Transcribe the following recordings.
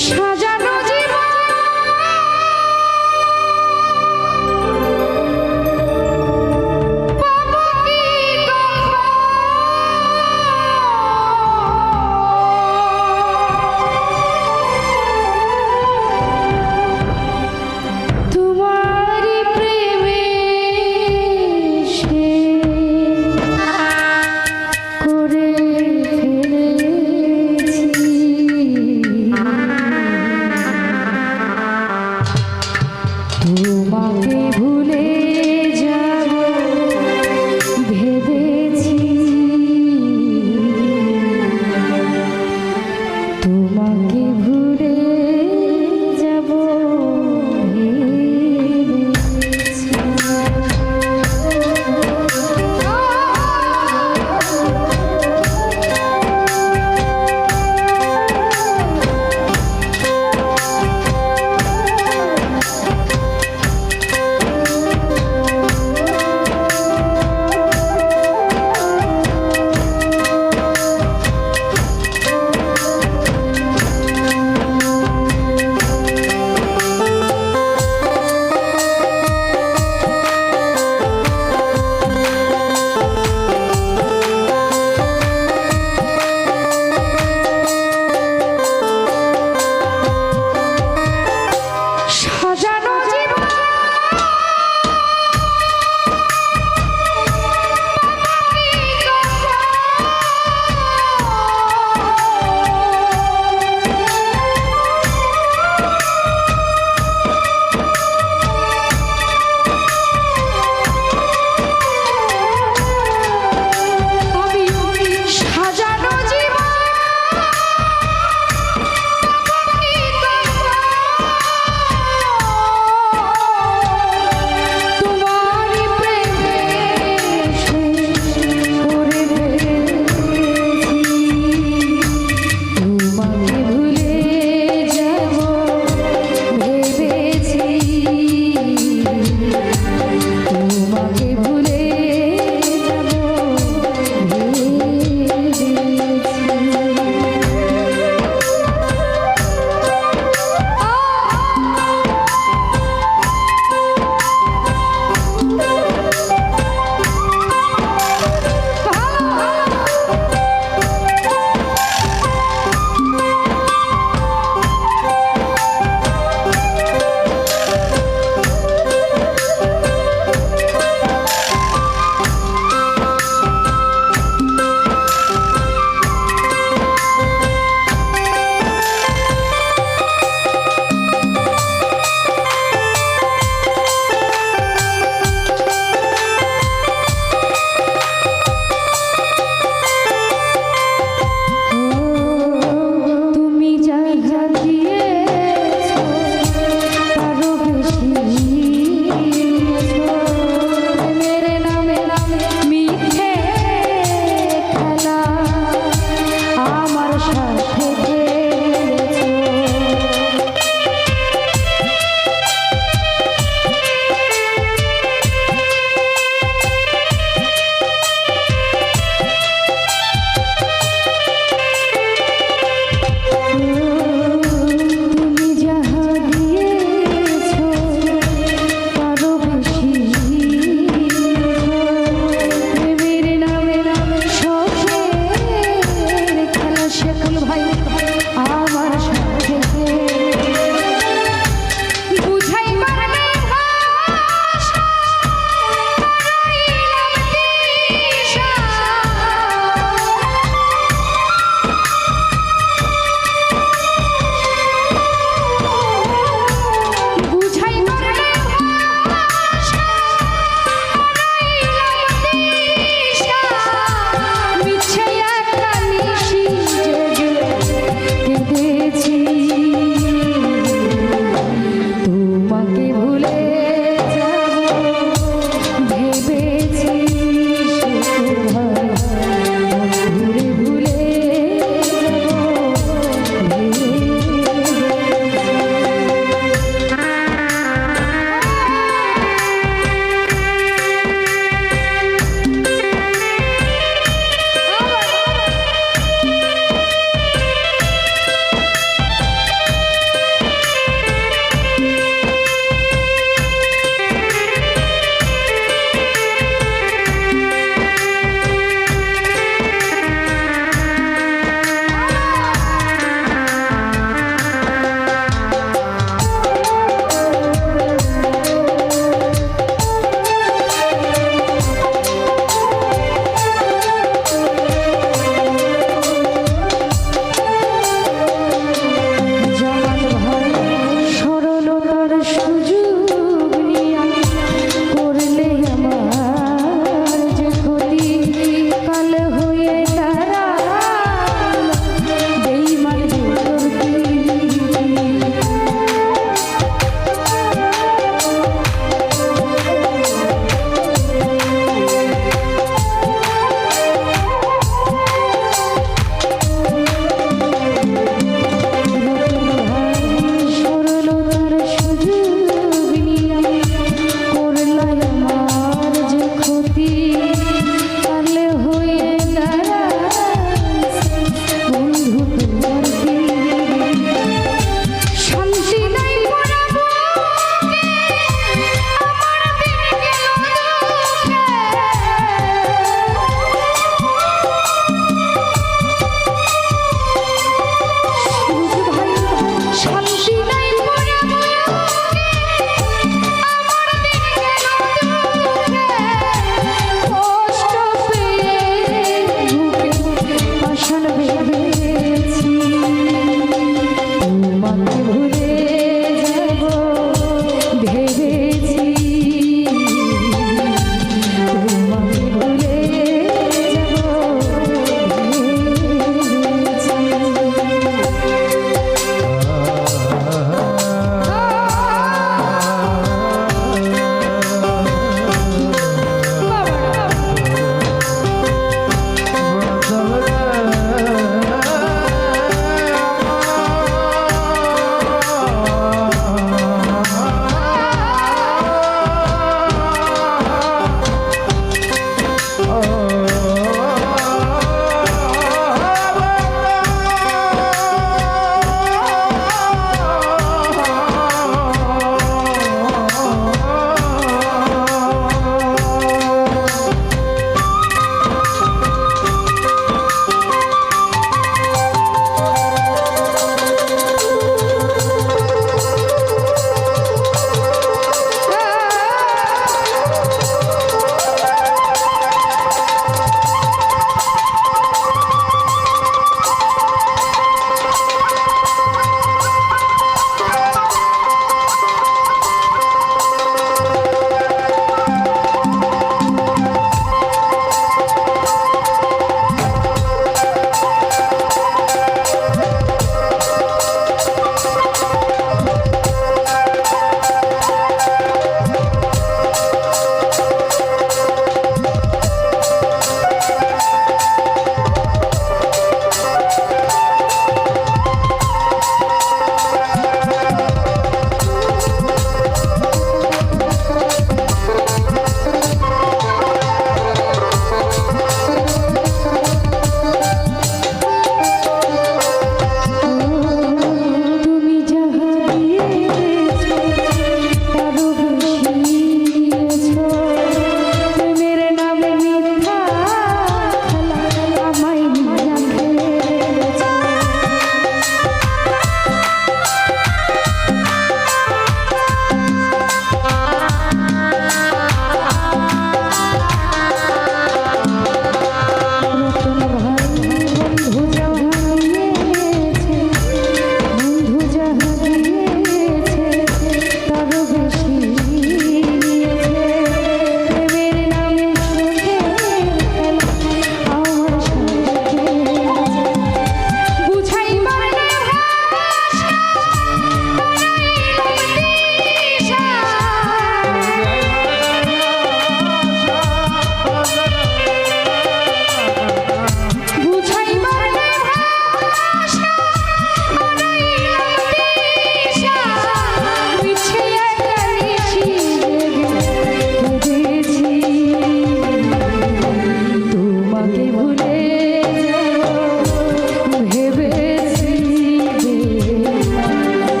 সাজানো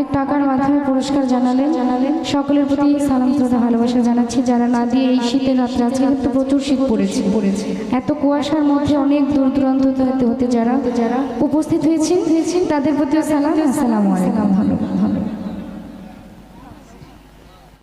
অনেক টাকার মাধ্যমে পুরস্কার জানালে জানালেন। সকলের প্রতি সালাম, শ্রদ্ধা, ভালোবাসা জানাচ্ছি। যারা না দিয়ে এই শীতের রাত্রে, আজকে কিন্তু প্রচুর শীত পড়েছে। পড়েছে এত কুয়াশার মধ্যে অনেক দূর দূরান্ত হতে হতে যারা যারা উপস্থিত হয়েছেন হয়েছেন তাদের প্রতি সালাম, আসসালামু আলাইকুম। ধন্যবাদ